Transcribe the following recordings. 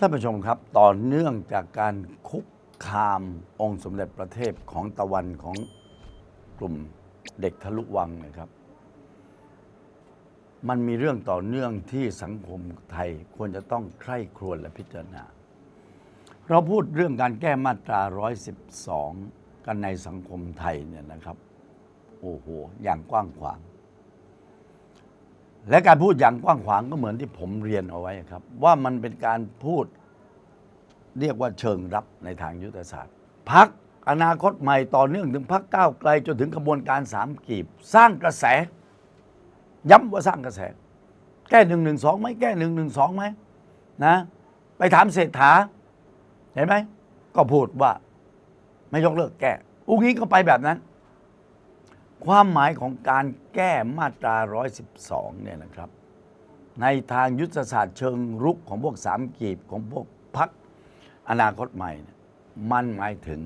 ท่านผู้ชมครับต่อเนื่องจากการคุกคามองค์สมเด็จประเทศของตะวันของกลุ่มเด็กทะลุวังนะครับ มันมีเรื่องต่อเนื่องที่สังคมไทยควรจะต้องใคร่ครวญและพิจารณา เราพูดเรื่องการแก้มาตรา 112 กันในสังคมไทยเนี่ยนะครับ โอ้โห อย่างกว้างขวาง และการพูดอย่างกว้างขวางก็เหมือนที่ผมเรียนเอาไว้ครับ ว่ามันเป็นการพูด เรียกว่าเชิงรับในทางยุทธศาสตร์พักอนาคตใหม่ต่อเนื่องถึงพักก้าวไกลจนถึงกระบวนการสามกีบ สร้างกระแส ย้ำว่าสร้างกระแส แก้หนึ่งหนึ่งสองไหมแก้หนึ่งหนึ่งสองไหมนะ ไปถามเศรษฐา เห็นไหม ก็พูดว่า ไม่ยกเลิกแก้อุ้งนี้ก็ไปแบบนั้น ความหมายของการแก้มาตรา 112 เนี่ยนะครับ ในทางยุทธศาสตร์เชิงรุกของพวกสามกีบของพวกพัก อนาคตใหม่ มันหมายถึง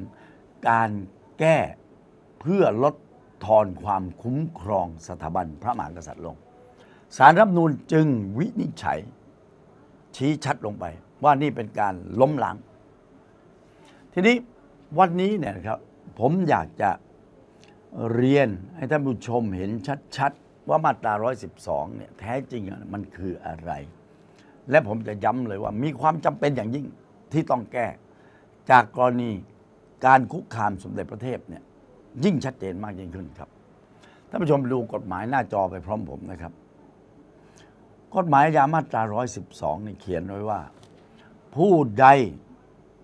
การแก้เพื่อลดทอนความคุ้มครองสถาบันพระมหากษัตริย์ลง สารรัฐมนูญจึงวินิจฉัย ชี้ชัดลงไป ว่านี่เป็นการล้มล้าง ทีนี้วันนี้เนี่ยครับผมอยากจะเรียนให้ท่านผู้ชมเห็นชัดๆ ว่ามาตรา 112 เนี่ยแท้จริงอะมันคืออะไร และผมจะย้ำเลยว่ามีความจำเป็นอย่างยิ่ง ที่ต้องแก้ จากกรณีการคุกคามสมเด็จพระเทพเนี่ยยิ่งชัดเจนมากยิ่งขึ้นครับท่านผู้ชมดูกฎหมายหน้าจอไปพร้อมผมนะครับ กฎหมายอาญามาตรา 112 นี่เขียนไว้ว่า ผู้ใด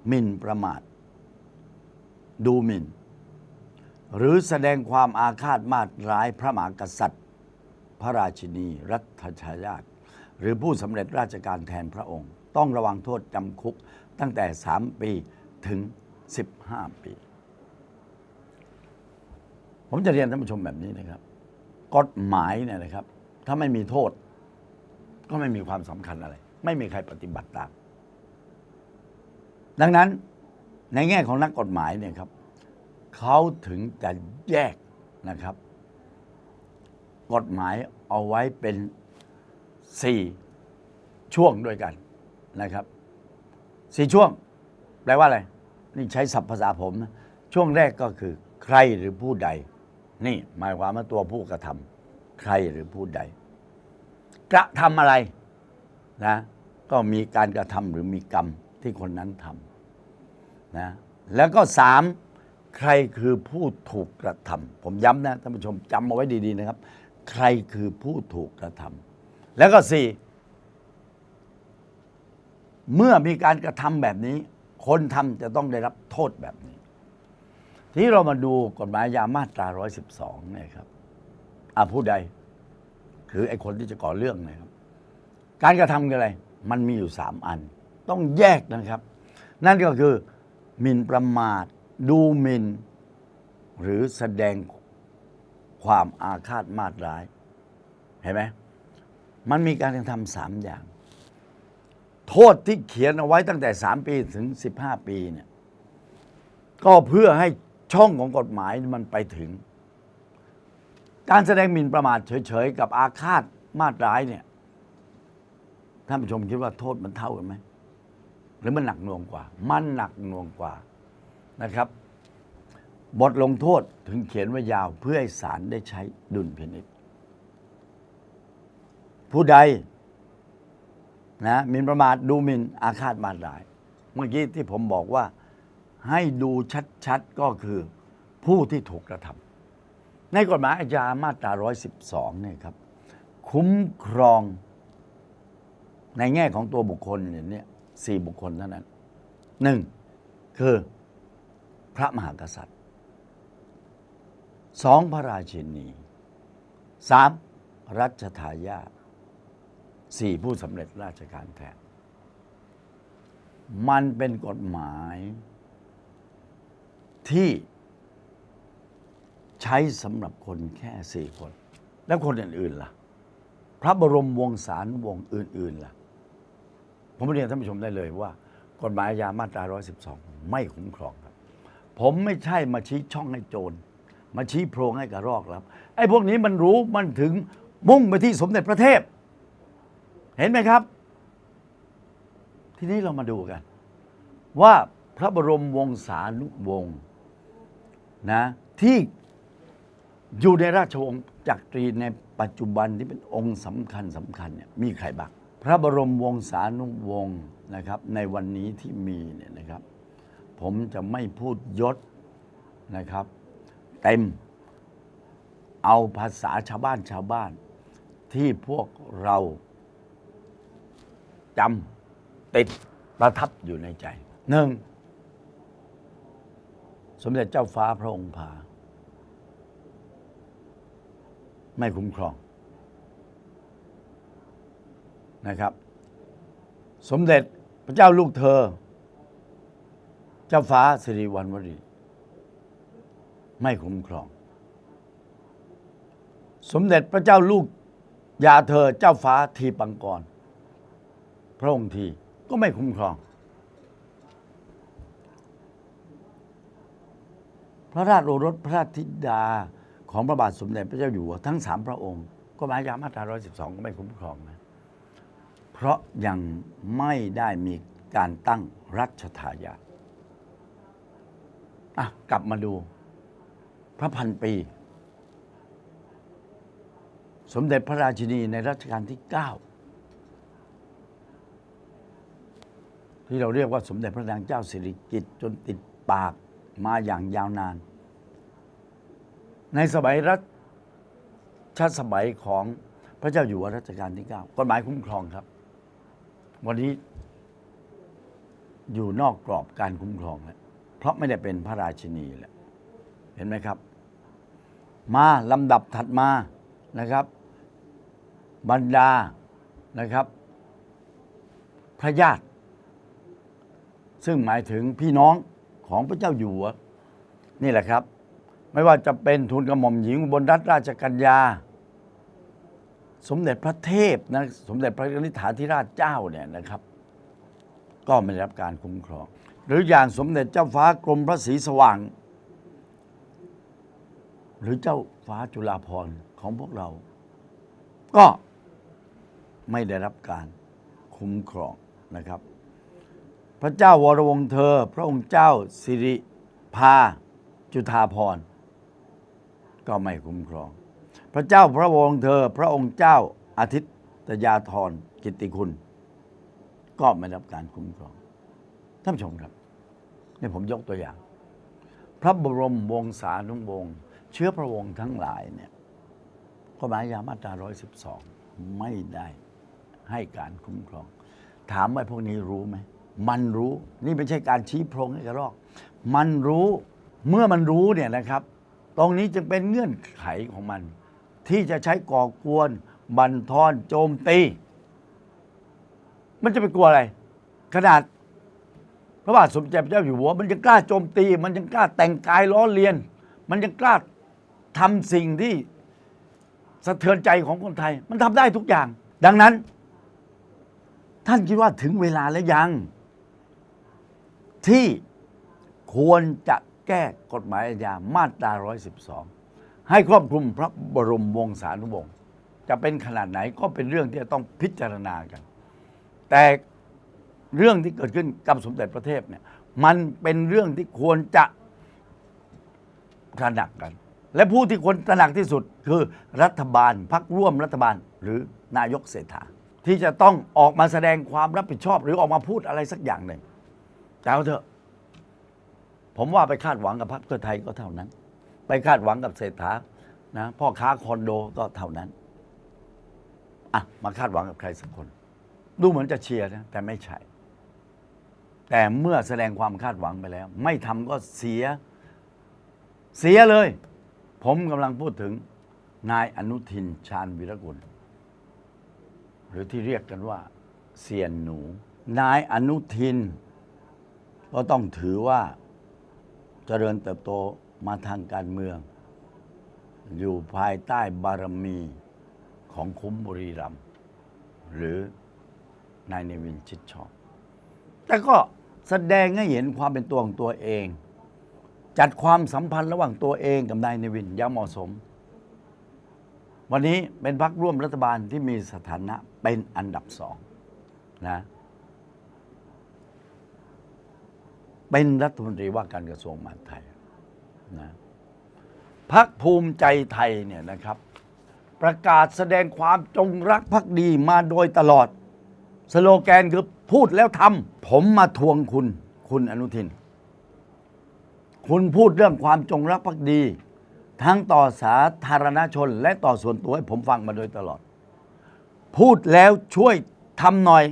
หมิ่นประมาท ดูหมิ่น หรือแสดงความอาฆาตมาตร้ายพระมหากษัตริย์ พระราชินี รัฐชายาตหรือผู้สำเร็จราชการแทนพระองค์ ต้องระวังโทษจำคุก ตั้งแต่ 3 ปีถึง 15 ปี ผมจะเรียนท่านผู้ชมแบบนี้นะครับ กฎหมายเนี่ยนะครับ ถ้าไม่มีโทษ ก็ไม่มีความสำคัญอะไร ไม่มีใครปฏิบัติตาม ดังนั้นในแง่ของนักกฎหมายเนี่ยครับเขาถึงจะแยกนะครับ กฎหมายเอาไว้เป็นสี่ช่วงด้วยกันนะครับ สี่ช่วง แปลว่าอะไร นี่ใช้ศัพท์ภาษาผมนะช่วงแรกก็คือ ใครหรือผู้ใด นี่หมายความว่าตัวผู้กระทำใครหรือผู้ใด กระทำอะไรนะ ก็มีการกระทำหรือมีกรรมที่คนนั้นทำนะแล้วก็สามใครคือผู้ถูกกระทำผมย้ำนะท่านผู้ชมจำเอาไว้ดีๆนะครับ ใครคือผู้ถูกกระทำแล้วก็สี่ เมื่อมีการกระทำแบบนี้ คนทำจะต้องได้รับโทษแบบนี้ ทีนี้เรามาดูกฎหมายอามาตรา 112เนี่ยครับอะผู้ใด คือไอ้คนที่จะก่อเรื่องนะครับ การกระทำคืออะไร มันมีอยู่สามอัน ต้องแยกนะครับ นั่นก็คือหมิ่นประมาท ดูหมิ่น หรือแสดงความอาฆาตมาตร้าย เห็นไหมมันมีการกระทำสามอย่าง โทษที่เขียนเอาไว้ตั้งแต่ 3 ปีถึง 15 ปีเนี่ยก็เพื่อให้ช่องของกฎหมายมันไปถึง การแสดงหมิ่นประมาทเฉยๆ กับอาฆาตมาตร้ายเนี่ยท่านผู้ชมคิดว่าโทษมันเท่ากันไหมหรือมันหนักหน่วงกว่า มันหนักหน่วงกว่านะครับ บทลงโทษถึงเขียนไว้ยาวเพื่อให้ศาลได้ใช้ดุลพินิจผู้ใด นะหมินประมาทดูหมินอาฆาตมาตรายเมื่อกี้ที่ผมบอกว่าให้ดูชัดๆก็คือผู้ที่ถูกกระทำในกฎหมายอาญามาตรา 112เนี่ยครับ คุ้มครองในแง่ของตัวบุคคลเนี่ยสี่บุคคลเท่านั้นหนึ่งคือพระมหากษัตริย์สองพระราชินีสามรัชทายาท สี่ผู้สำเร็จราชการแทน มันเป็นกฎหมาย ที่ใช้สำหรับคนแค่สี่คน แล้วคนอื่นๆล่ะ พระบรมวงศานุวงศ์อื่น ๆ ล่ะ ผมเรียนท่านผู้ชมได้เลยว่า กฎหมายอาญามาตรา 112 ไม่คุ้มครองครับ ผมไม่ใช่มาชี้ช่องให้โจรมาชี้โพรงให้กระรอกครับไอ้พวกนี้มันรู้มันถึงมุ่งไปที่สมเด็จพระเทพ เห็นไหมครับ ทีนี้เรามาดูกัน ว่าพระบรมวงศานุวงศ์นะที่อยู่ในราชวงศ์จักรีในปัจจุบันที่เป็นองค์สำคัญสำคัญเนี่ยมีใครบ้างพระบรมวงศานุวงศ์นะครับ ในวันนี้ที่มีเนี่ยนะครับ ผมจะไม่พูดยศนะครับ เต็มเอาภาษาชาวบ้านชาวบ้านที่พวกเรา จำติดประทับอยู่ในใจหนึ่งสมเด็จเจ้าฟ้าพระองค์พาไม่คุ้มครองนะครับ สมเด็จพระเจ้าลูกเธอ เจ้าฟ้าสิริวัณวรีไม่คุ้มครอง สมเด็จพระเจ้าลูกยาเธอเจ้าฟ้าทีปังกร พระองค์ทีก็ไม่คุ้มครอง พระราชโอรสพระราชธิดาของพระบาทสมเด็จพระเจ้าอยู่หัวทั้งสามพระองค์ ก็มายยามาตรา 112 ก็ไม่คุ้มครองนะเพราะยังไม่ได้มีการตั้งรัชทายาทอะกลับมาดู พระพันปี สมเด็จพระราชินีในรัชกาลที่ 9 ที่เราเรียกว่าสมเด็จพระนางเจ้าสิริกิติ์จนติดปากมาอย่างยาวนาน ในสมัยรัชสมัยของพระเจ้าอยู่หัวรัชกาลที่9กฎหมายคุ้มครองครับ วันนี้อยู่นอกกรอบการคุ้มครองแล้วเพราะไม่ได้เป็นพระราชินีแล้วเห็นไหมครับ มาลำดับถัดมานะครับ บรรดานะครับ พระญาติ ซึ่งหมายถึงพี่น้องของพระเจ้าอยู่หัวนี่แหละครับ ไม่ว่าจะเป็นทูลกระหม่อมหญิงบนรัตราชกัญญา สมเด็จพระเทพนะสมเด็จพระนิธิาธิราชเจ้าเนี่ยนะครับ ก็ไม่ได้รับการคุ้มครอง หรืออย่างสมเด็จเจ้าฟ้ากรมพระศรีสว่าง หรือเจ้าฟ้าจุฬาภรณ์ของพวกเรา ก็ไม่ได้รับการคุ้มครองนะครับ พระเจ้าวรวงเธอ พระองค์เจ้าสิริพาจุฑาภรก็ไม่คุ้มครอง พระเจ้าพระวงเธอ พระองค์เจ้าอาทิตยาธรกิติคุณ ก็ไม่รับการคุ้มครอง ท่านผู้ชมครับนี่ผมยกตัวอย่าง พระบรมวงศานุวงศ์เชื้อพระวงศ์ทั้งหลายเนี่ยกฎหมายยามาตรา 112 ไม่ได้ให้การคุ้มครอง ถามว่าพวกนี้รู้ไหม มันรู้นี่ไม่ใช่การชี้โพรงให้กระรอก มันรู้เมื่อมันรู้เนี่ยนะครับ ตรงนี้จึงเป็นเงื่อนไขของมัน ที่จะใช้ก่อกวนบันทอนโจมตี มันจะไปกลัวอะไร ขนาดพระบาทสมเด็จพระเจ้าอยู่หัว มันยังกล้าโจมตี มันยังกล้าแต่งกายล้อเลียน มันยังกล้าทำสิ่งที่สะเทือนใจของคนไทย มันทำได้ทุกอย่าง ดังนั้น ท่านคิดว่าถึงเวลาแล้วยัง ที่ควรจะแก้กฎหมายอาญามาตรา 112 ให้ครอบคลุมพระบรมวงศานุวงศ์จะเป็นขนาดไหนก็เป็นเรื่องที่จะต้องพิจารณากัน แต่เรื่องที่เกิดขึ้นกับสมเด็จพระเทพเนี่ยมันเป็นเรื่องที่ควรจะตระหนักกัน และผู้ที่ควรตระหนักที่สุดคือรัฐบาลพักร่วมรัฐบาลหรือนายกเศรษฐาที่จะต้องออกมาแสดงความรับผิดชอบ หรือออกมาพูดอะไรสักอย่างหนึ่ง แต่เอาเถอะ ผมว่าไปคาดหวังกับพรรคเพื่อไทยก็เท่านั้น ไปคาดหวังกับเศรษฐานะพ่อค้าคอนโดก็เท่านั้นอะมาคาดหวังกับใครสักคน ดูเหมือนจะเชียร์นะแต่ไม่ใช่ แต่เมื่อแสดงความคาดหวังไปแล้ว ไม่ทำก็เสีย เสียเลย ผมกำลังพูดถึงนายอนุทินชาญวิรกุล หรือที่เรียกกันว่าเซียนหนู นายอนุทิน ก็ต้องถือว่าเจริญเติบโตมาทางการเมือง อยู่ภายใต้บารมีของคุ้มบุรีรัมหรือนายเนวินชิดชอบ แต่ก็แสดงให้เห็นความเป็นตัวของตัวเอง จัดความสัมพันธ์ระหว่างตัวเองกับนายเนวินอยังเหมาะสม วันนี้เป็นพรรคร่วมรัฐบาลที่มีสถานะเป็นอันดับสองนะ เป็นรัฐมนตรีว่าการกระทรวงมหาดไทยนะพักภูมิใจไทยเนี่ยนะครับ ประกาศแสดงความจงรักภักดีมาโดยตลอด สโลแกนคือพูดแล้วทำผมมาทวงคุณ คุณอนุทิน คุณพูดเรื่องความจงรักภักดี ทั้งต่อสาธารณชน และต่อส่วนตัวให้ผมฟังมาโดยตลอด พูดแล้วช่วยทำหน่อย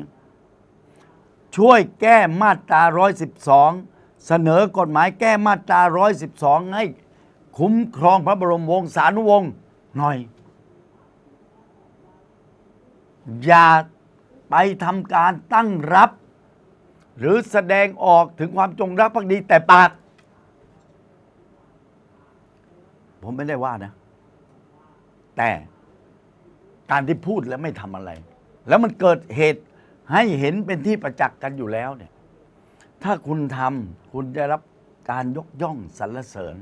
ช่วยแก้มาตรา 112 เสนอกฎหมายแก้มาตรา 112 ให้คุ้มครองพระบรมวงศานุวงศ์หน่อย อย่าไปทำการตั้งรับ หรือแสดงออกถึงความจงรักภักดีแต่ปาก ผมไม่ได้ว่านะ แต่การที่พูดแล้วไม่ทำอะไร แล้วมันเกิดเหตุ ให้เห็นเป็นที่ประจักษ์กันอยู่แล้วเนี่ย ถ้าคุณทำคุณได้รับการยกย่องสรรเสริญ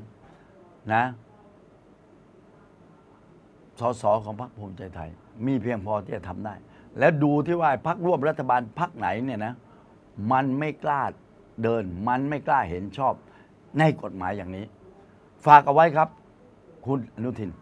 นะสสของพรรคภูมิใจไทย มีเพียงพอที่จะทำได้ แล้วดูที่ว่าพรรคร่วมรัฐบาลพรรคไหนเนี่ยนะ มันไม่กล้าเดิน มันไม่กล้าเห็นชอบในกฎหมายอย่างนี้ ฝากเอาไว้ครับ คุณอนุทิน